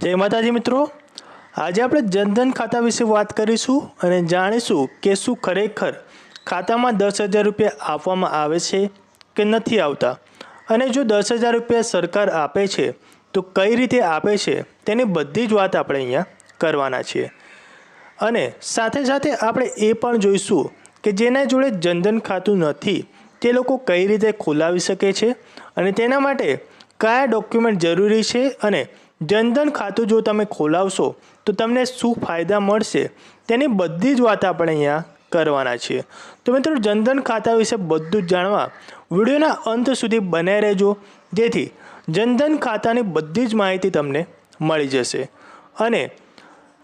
જય માતાજી મિત્રો. આજે આપણે જનધન ખાતા વિશે વાત કરીશું અને જાણીશું કે શું ખરેખર ખાતામાં દસ હજાર રૂપિયા આપવામાં આવે છે કે નથી આવતા. અને જો દસ હજાર રૂપિયા સરકાર આપે છે, તો કઈ રીતે આપે છે તેની બધી જ વાત આપણે અહીંયા કરવાના છીએ. અને સાથે સાથે આપણે એ પણ જોઈશું કે જેના જોડે જનધન ખાતું નથી, તે લોકો કઈ રીતે ખોલાવી શકે છે અને તેના માટે કયા ડોક્યુમેન્ટ જરૂરી છે અને જનધન ખાતું જો તમે ખોલાવશો, તો તમને શું ફાયદા મળશે? તેની બધી જ વાત આપણે અહીંયા કરવાના છીએ. તો મિત્રો, જનધન ખાતા વિશે બધું જ જાણવા વિડીયોના અંત સુધી બનાવી રહેજો. જેથી જનધન ખાતાની બધી જ માહિતી તમને મળી જશે. અને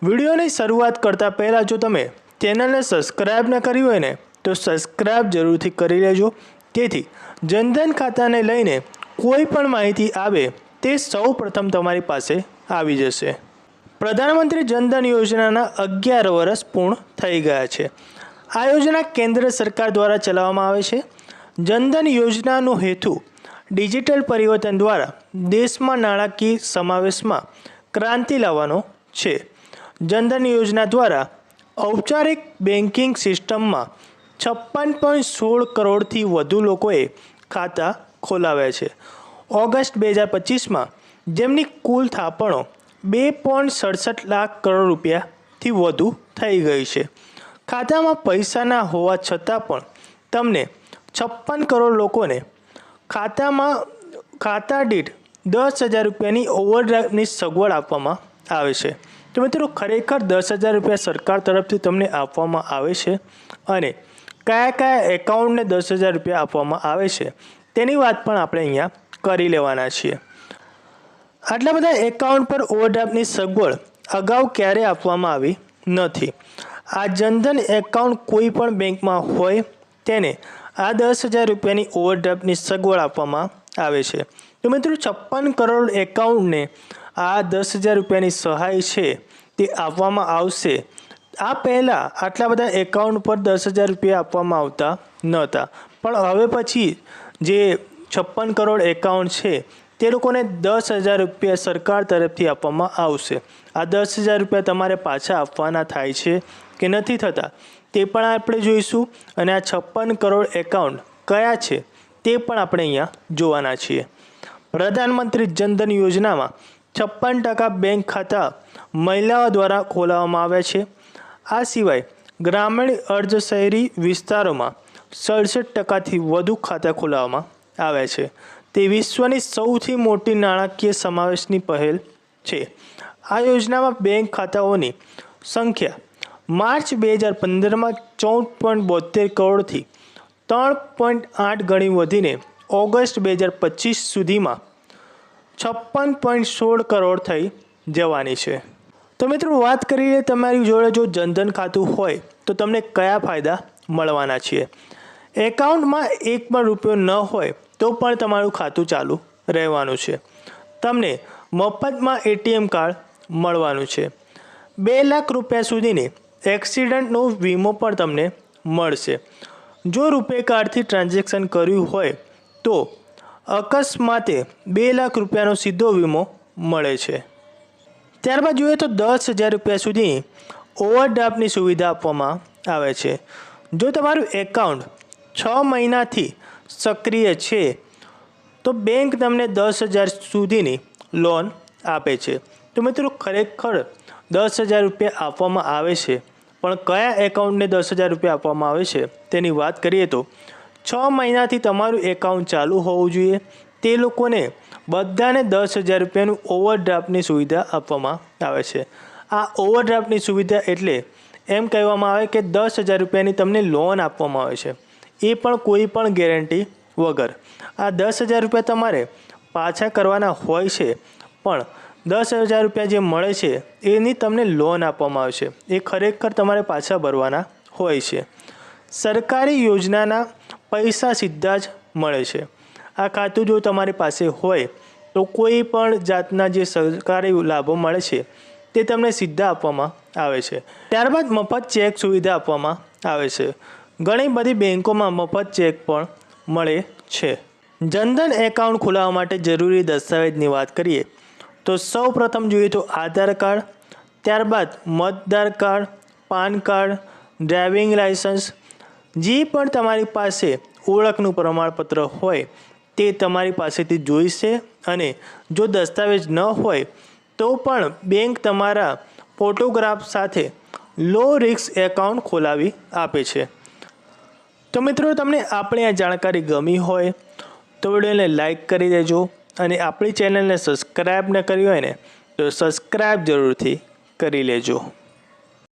વિડીયોની શરૂઆત કરતાં પહેલાં જો તમે ચેનલને સબસ્ક્રાઈબ ન કરી હોય ને, તો સબસ્ક્રાઈબ જરૂરથી કરી લેજો. તેથી જનધન ખાતાને લઈને કોઈ પણ માહિતી આવે તે સૌ પ્રથમ તમારી પાસે આવી જશે. પ્રધાનમંત્રી જનધન યોજનાના અગિયાર વર્ષ પૂર્ણ થઈ ગયા છે. આ યોજના કેન્દ્ર સરકાર દ્વારા ચલાવવામાં આવે છે. જનધન યોજનાનો હેતુ ડિજિટલ પરિવર્તન દ્વારા દેશમાં નાણાકીય સમાવેશમાં ક્રાંતિ લાવવાનો છે. જનધન યોજના દ્વારા ઔપચારિક બેન્કિંગ સિસ્ટમમાં છપ્પન પોઈન્ટ સોળ કરોડથી વધુ લોકોએ ખાતા ખોલાવ્યા છે. ઓગસ્ટ બે હજાર પચીસમાં જેમની કુલ થાપણો બે પોઈન્ટ સડસઠ લાખ કરોડ રૂપિયાથી વધુ થઈ ગઈ છે. ખાતામાં પૈસા ના હોવા છતાં પણ તમને છપ્પન કરોડ લોકોને ખાતામાં ખાતા દીઠ દસ હજાર રૂપિયાની ઓવરડ્રાફ્ટની સગવડ આપવામાં આવે છે. તો મિત્રો, ખરેખર દસ હજાર રૂપિયા સરકાર તરફથી તમને આપવામાં આવે છે અને કયા કયા એકાઉન્ટને દસ હજાર રૂપિયા આપવામાં આવે છે તેની વાત પણ આપણે અહીંયા કરી લેવાના છીએ. આટલા બધા એકાઉન્ટ પર ઓવરડ્રાફ્ટની સગવડ અગાઉ ક્યારે આપવામાં આવી નથી. આ જનધન એકાઉન્ટ કોઈ પણ બેંકમાં હોય તેને આ દસ હજાર રૂપિયાની ઓવરડ્રાફ્ટની સગવડ આપવામાં આવે છે. તો મિત્રો છપ્પન કરોડ એકાઉન્ટને આ દસ હજાર રૂપિયાની સહાય છે તે આપવામાં આવશે. આ પહેલાં આટલા બધા એકાઉન્ટ પર દસ હજાર રૂપિયા આપવામાં આવતા નહોતા. પણ હવે પછી જે છપ્પન કરોડ એકાઉન્ટ છે. તે લોકોને દસ હજાર રૂપિયા સરકાર તરફથી આપવામાં આવશે. આ દસ હજાર રૂપિયા તમારે પાછા આપવાના થાય છે કે નથી થતા? તે પણ આપણે જોઈશું. અને આ છપ્પન કરોડ એકાઉન્ટ કયા છે? તે પણ આપણે અહીંયા જોવાના છીએ. પ્રધાનમંત્રી જનધન યોજનામાં છપ્પન ટકા બેંક ખાતા મહિલાઓ દ્વારા ખોલાવવામાં આવ્યા છે. આ સિવાય ગ્રામીણ અર્ધ શહેરી વિસ્તારોમાં સડસઠ ટકાથી વધુ ખાતા ખોલાવવામાં આવ્યા છે. તે વિશ્વની સૌથી મોટી નાણાકીય સમાવેશની પહેલ છે. આ યોજનામાં બેંક ખાતાઓની સંખ્યા માર્ચ બે હજાર પંદરમાં ચૌદ પોઈન્ટ બોતેર કરોડથી ત્રણ પોઈન્ટ આઠ ગણી વધીને ઓગસ્ટ બે હજાર પચીસ સુધીમાં છપ્પન પોઈન્ટ સોળ કરોડ થઈ જવાની છે. તો મિત્રો, વાત કરીએ તમારી જોડે જો જનધન ખાતું હોય, તો તમને કયા ફાયદા મળવાના છે? એકાઉન્ટમાં એક પણ રૂપિયો ન હોય તો પણ તમારું ખાતું ચાલુ રહેવાનું છે. તમને મફતમાં એટીએમ કાર્ડ મળવાનું છે. બે લાખ રૂપિયા સુધીની એક્સિડન્ટનો વીમો પણ તમને મળશે. જો રૂપે કાર્ડથી ટ્રાન્ઝેક્શન કર્યું હોય તો અકસ્માતે બે લાખ રૂપિયાનો સીધો વીમો મળે છે. ત્યારબાદ જોઈએ તો દસ હજાર રૂપિયા સુધી ઓવરડ્રાફ્ટની સુવિધા આપવામાં આવે છે. જો તમારું એકાઉન્ટ છ મહિનાથી સક્રિય છે. તો બેંક તમને દસ હજાર સુધીની લોન આપે છે. તો મિત્રો ખરેખર દસ હજાર રૂપિયા આપવામાં આવે છે. પણ કયા એકાઉન્ટને દસ હજાર રૂપિયા આપવામાં આવે છે? તેની વાત કરીએ તો છ મહિનાથી તમારું એકાઉન્ટ ચાલુ હોવું જોઈએ. તે લોકોને બધાને દસ હજાર રૂપિયાનું ઓવરડ્રાફ્ટની સુવિધા આપવામાં આવે છે. આ ઓવરડ્રાફ્ટની સુવિધા એટલે એમ કહેવામાં આવે કે દસ હજાર રૂપિયાની તમને લોન આપવામાં આવે છે. એ પણ કોઈ પણ ગેરંટી વગર. આ દસ હજાર રૂપિયા તમારે પાછા કરવાના હોય છે, પણ દસ હજાર રૂપિયા જે મળે છે, એની તમને લોન આપવામાં આવશે. એ ખરેખર તમારે પાછા ભરવાના હોય છે. સરકારી યોજનાના પૈસા સીધા જ મળે છે. આ ખાતું જો તમારી પાસે હોય, તો કોઈ પણ જાતના જે સરકારી લાભો મળે છે, તે તમને સીધા આપવામાં આવે છે. ત્યારબાદ મફત ચેક સુવિધા આપવામાં આવે છે. ઘણી બધી બેન્કોમાં મફત ચેક પણ મળે છે. જનધન એકાઉન્ટ ખોલાવવા માટે જરૂરી દસ્તાવેજની વાત કરીએ, તો સૌ પ્રથમ જોઈએ તો આધાર કાર્ડ, ત્યારબાદ મતદાર card, PAN card, driving licence, જે પણ તમારી પાસે ઓળખનું પ્રમાણપત્ર હોય તે તમારી પાસેથી જોઈશે અને જો દસ્તાવેજ ન હોય તો પણ બેંક તમારા ફોટોગ્રાફ સાથે લો રિસ્ક એકાઉન્ટ ખોલાવી આપે છે. તો મિત્રો, તમને આપણે આ જાણકારી ગમી હોય તો વિડીયોને લાઈક કરી દેજો અને આપણી ચેનલને સબસ્ક્રાઈબ ન કરી હોય ને, તો સબસ્ક્રાઈબ જરૂરથી કરી લેજો.